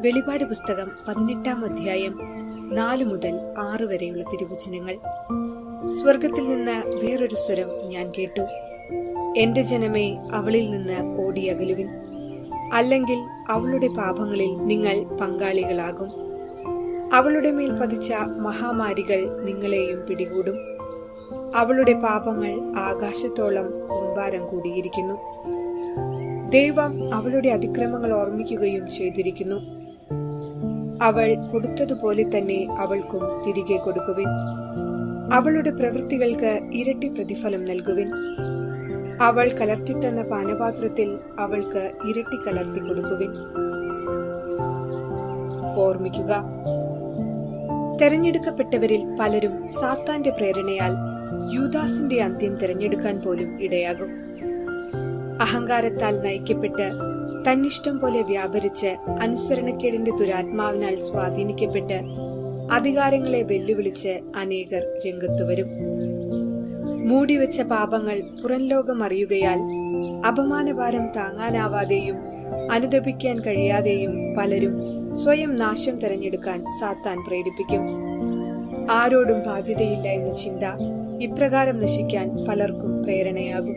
വെളിപാട് പുസ്തകം പതിനെട്ടാം അധ്യായം നാല് മുതൽ ആറ് വരെയുള്ള തിരുവചനങ്ങൾ. സ്വർഗത്തിൽ നിന്ന് വേറൊരു സ്വരം ഞാൻ കേട്ടു. എന്റെ ജനമേ അവളിൽ നിന്ന് ഓടിയകലുവിൻ അല്ലെങ്കിൽ അവളുടെ പാപങ്ങളിൽ നിങ്ങൾ പങ്കാളികളാകും. അവളുടെ മേൽ പതിച്ച മഹാമാരികൾ നിങ്ങളെയും പിടികൂടും. അവളുടെ പാപങ്ങൾ ആകാശത്തോളം കൂമ്പാരം കൂടിയിരിക്കുന്നു. ദൈവം അവളുടെ അതിക്രമങ്ങൾ ഓർമ്മിക്കുകയും ചെയ്തിരിക്കുന്നു. അവൾ കൊടുത്തതുപോലെ തന്നെ അവൾക്കും തിരികെ കൊടുക്കുവിൻ. അവളുടെ പ്രവൃത്തികൾക്ക് ഇരട്ടി പ്രതിഫലം നൽകുവിൻ. അവൾ കലർത്തിത്തന്ന പാനപാത്രത്തിൽ അവൾക്ക് ഇരട്ടി കലർത്തി കൊടുക്കുവിൻ. ഓർമ്മിക്കുക തെരഞ്ഞെടുക്കപ്പെട്ടവരിൽ പലരും സാത്താന്റെ പ്രേരണയാൽ യൂദാസിന്റെ അന്ത്യം തിരഞ്ഞെടുക്കാൻ പോലും ഇടയാകും. അഹങ്കാരത്താൽ നയിക്കപ്പെട്ട് തന്നിഷ്ടം പോലെ വ്യാപരിച്ച് അനുസരണക്കേടിന്റെ ദുരാത്മാവിനാൽ സ്വാധീനിക്കപ്പെട്ട് അധികാരങ്ങളെ വെല്ലുവിളിച്ച് അനേകർ രംഗത്തുവരും മൂടിവെച്ച പാപങ്ങൾ പുറംലോകം അറിയുകയാൽ അപമാനഭാരം താങ്ങാനാവാതെയും അനുദപിക്കാൻ കഴിയാതെയും പലരും സ്വയം നാശം തെരഞ്ഞെടുക്കാൻ സാത്താൻ പ്രേരിപ്പിക്കും. ആരോടും ബാധ്യതയില്ല എന്ന ചിന്ത ഇപ്രകാരം നശിക്കാൻ പലർക്കും പ്രേരണയാകും.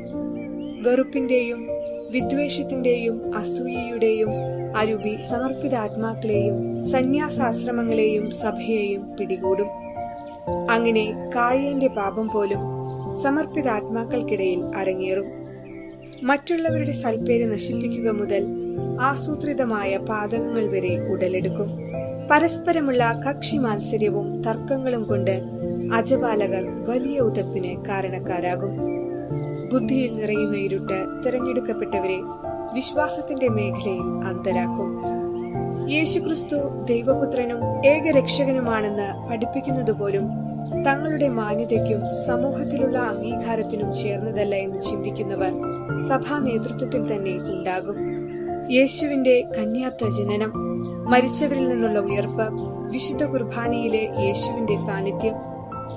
വെറുപ്പിന്റെയും വിദ്വേഷത്തിന്റെയും അസൂയയുടെയും അരുപി സമർപ്പിത ആത്മാക്കളെയും സന്യാസാശ്രമങ്ങളെയും സഭയെയും പിടികൂടും. അങ്ങനെ കായന്റെ പാപം പോലും സമർപ്പിത ആത്മാക്കൾക്കിടയിൽ അരങ്ങേറും. മറ്റുള്ളവരുടെ സൽപ്പേര് നശിപ്പിക്കുക മുതൽ ആസൂത്രിതമായ പാതകങ്ങൾ വരെ ഉടലെടുക്കും. പരസ്പരമുള്ള കക്ഷി മാത്സര്യവും തർക്കങ്ങളും കൊണ്ട് അജപാലകർ വലിയ ഉതപ്പിന് കാരണക്കാരാകും. ബുദ്ധിയിൽ നിറയുന്ന ഇരുട്ട് തിരഞ്ഞെടുക്കപ്പെട്ടവരെ വിശ്വാസത്തിന്റെ മേഖലയിൽ അന്തരാക്കും. യേശുക്രിസ്തു ദൈവപുത്രനും ഏകരക്ഷകനുമാണെന്ന് പഠിപ്പിക്കുന്നതുപോലും തങ്ങളുടെ മാന്യതയ്ക്കും സമൂഹത്തിലുള്ള അംഗീകാരത്തിനും ചേർന്നതല്ല എന്ന് ചിന്തിക്കുന്നവർ സഭാ നേതൃത്വത്തിൽ തന്നെ ഉണ്ടാകും. യേശുവിന്റെ കന്യാത്വ ജനനം മരിച്ചവരിൽ നിന്നുള്ള ഉയർപ്പ് വിശുദ്ധ കുർബാനയിലെ യേശുവിന്റെ സാന്നിധ്യം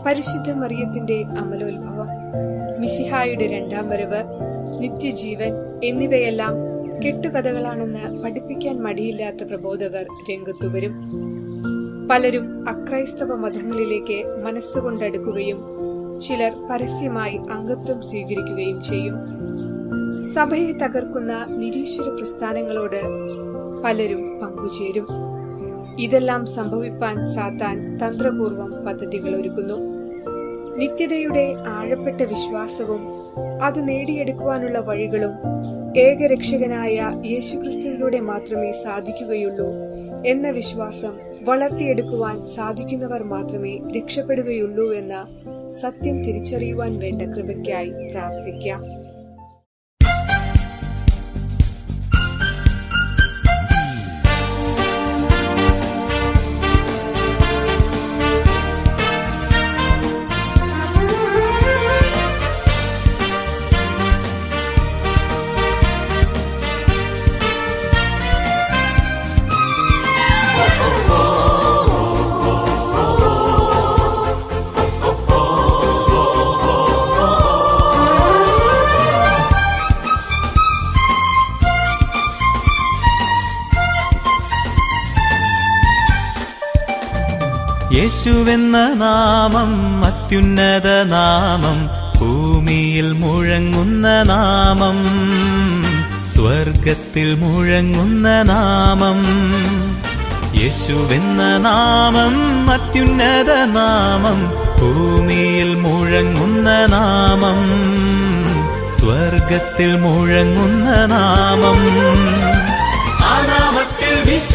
പരിശുദ്ധ മറിയത്തിന്റെ അമലോത്ഭവം മിശിഹായുടെ രണ്ടാം വരവ് നിത്യജീവൻ എന്നിവയെല്ലാം കെട്ടുകഥകളാണെന്ന് പഠിപ്പിക്കാൻ മടിയില്ലാത്ത പ്രബോധകർ രംഗത്തുവരും പലരും അക്രൈസ്തവ മതങ്ങളിലേക്ക് മനസ്സുകൊണ്ടടുക്കുകയും ചിലർ പരസ്യമായി അംഗത്വം സ്വീകരിക്കുകയും ചെയ്യും. സഭയെ തകർക്കുന്ന നിരീശ്വര പ്രസ്ഥാനങ്ങളോട് പലരും പങ്കുചേരും. ഇതെല്ലാം സംഭവിപ്പാൻ സാത്താൻ തന്ത്രപൂർവം പദ്ധതികൾ ഒരുക്കുന്നു. നിത്യതയുടെ ആഴപ്പെട്ട വിശ്വാസവും അത് നേടിയെടുക്കുവാനുള്ള വഴികളും ഏകരക്ഷകനായ യേശുക്രിസ്തുവിലൂടെ മാത്രമേ സാധിക്കുകയുള്ളൂ എന്ന വിശ്വാസം വളർത്തിയെടുക്കുവാൻ സാധിക്കുന്നവർ മാത്രമേ രക്ഷപ്പെടുകയുള്ളൂ എന്ന സത്യം തിരിച്ചറിയുവാൻ വേണ്ട കൃപയ്ക്കായി പ്രാർത്ഥിക്കാം. യേശുവെന്ന നാമം അത്യുന്നത നാമം ഭൂമിയിൽ മുഴങ്ങുന്ന നാമം സ്വർഗത്തിൽ മുഴങ്ങുന്ന നാമം. യേശുവെന്ന നാമം അത്യുന്നത നാമം ഭൂമിയിൽ മുഴങ്ങുന്ന നാമം സ്വർഗത്തിൽ മുഴങ്ങുന്ന നാമം. ആ നാമത്തിൽ വിശുദ്ധിയുണ്ട്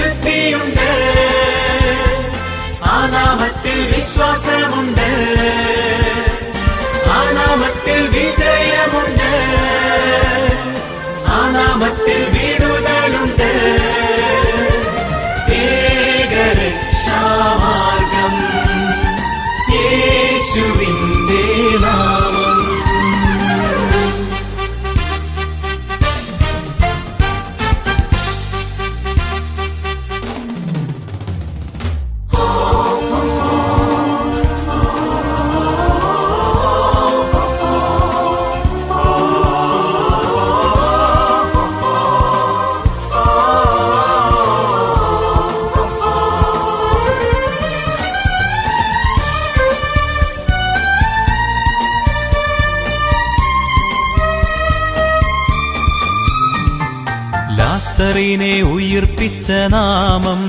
എസ്തേറിനെ ഉയിർപ്പിച്ച നാമം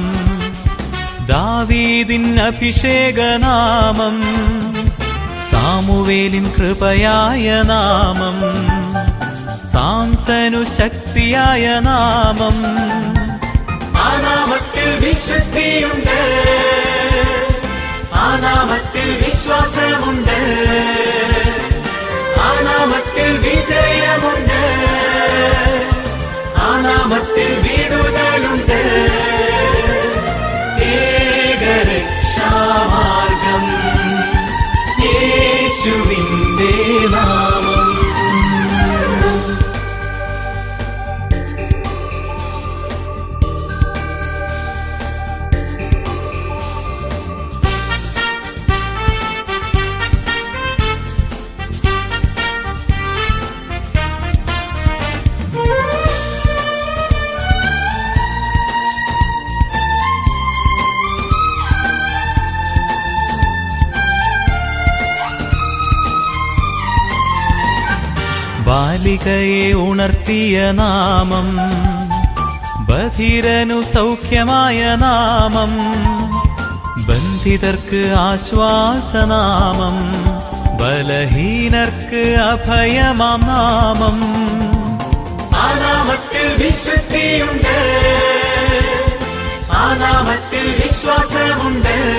ദാവീദിൻ അഭിഷേകനാമം സാമുവേലിൻ കൃപയായ നാമം സാംസനു ശക്തിയായ നാമം. ആ വിശുദ്ധിയുണ്ട്. വിശ്വാസമുണ്ട്. ആ നാമത്തിൽ വിജയമുണ്ട്. ബാലികയെ ഉണർത്തിയ നാമം ബധിരനു സൗഖ്യമായ നാമം ബന്ധിതർക്ക് ആശ്വാസനാമം ബലഹീനർക്ക് അഭയമാം നാമം. വിശുദ്ധിയുണ്ട്. വിശ്വാസമുണ്ട്.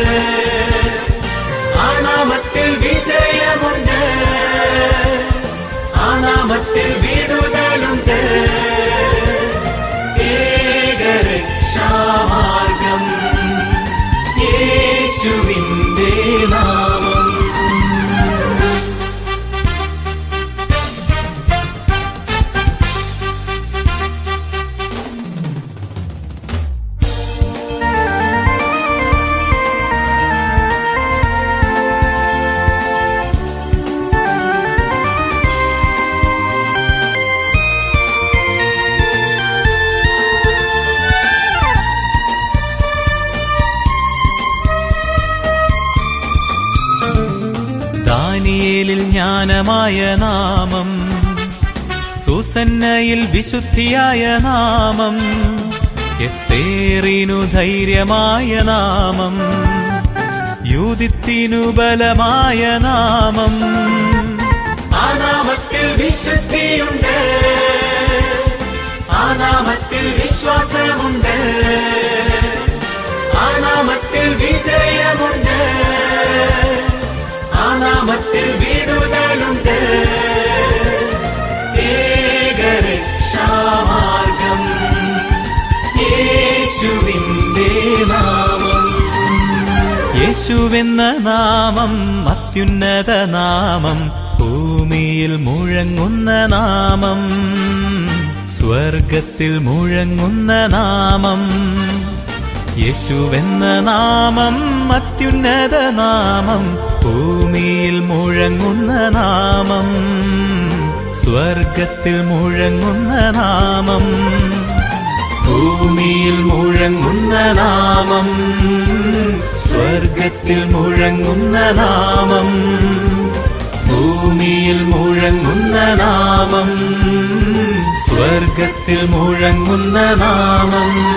ജ്ഞാനമായ നാമം. സുസന്നയിൽ വിശുദ്ധിയായ നാമം. എസ്തേറിനു ധൈര്യമായ നാമം. യൂതിത്തിനു ബലമായ നാമം. ആ നാമത്തിൽ വിശുദ്ധിയുണ്ട്. യേശുവെന്ന നാമം അത്യുന്നത നാമം ഭൂമിയിൽ മുഴങ്ങുന്ന നാമം സ്വർഗത്തിൽ മുഴങ്ങുന്ന നാമം. യേശുവെന്ന നാമം അത്യുന്നത നാമം ഭൂമിയിൽ മുഴങ്ങുന്ന നാമം സ്വർഗത്തിൽ മുഴങ്ങുന്ന നാമം. ഭൂമിയിൽ മുഴങ്ങുന്ന നാമം. സ്വർഗത്തിൽ മുഴങ്ങുന്ന നാമം. ഭൂമിയിൽ മുഴങ്ങുന്ന നാമം. സ്വർഗത്തിൽ മുഴങ്ങുന്ന നാമം.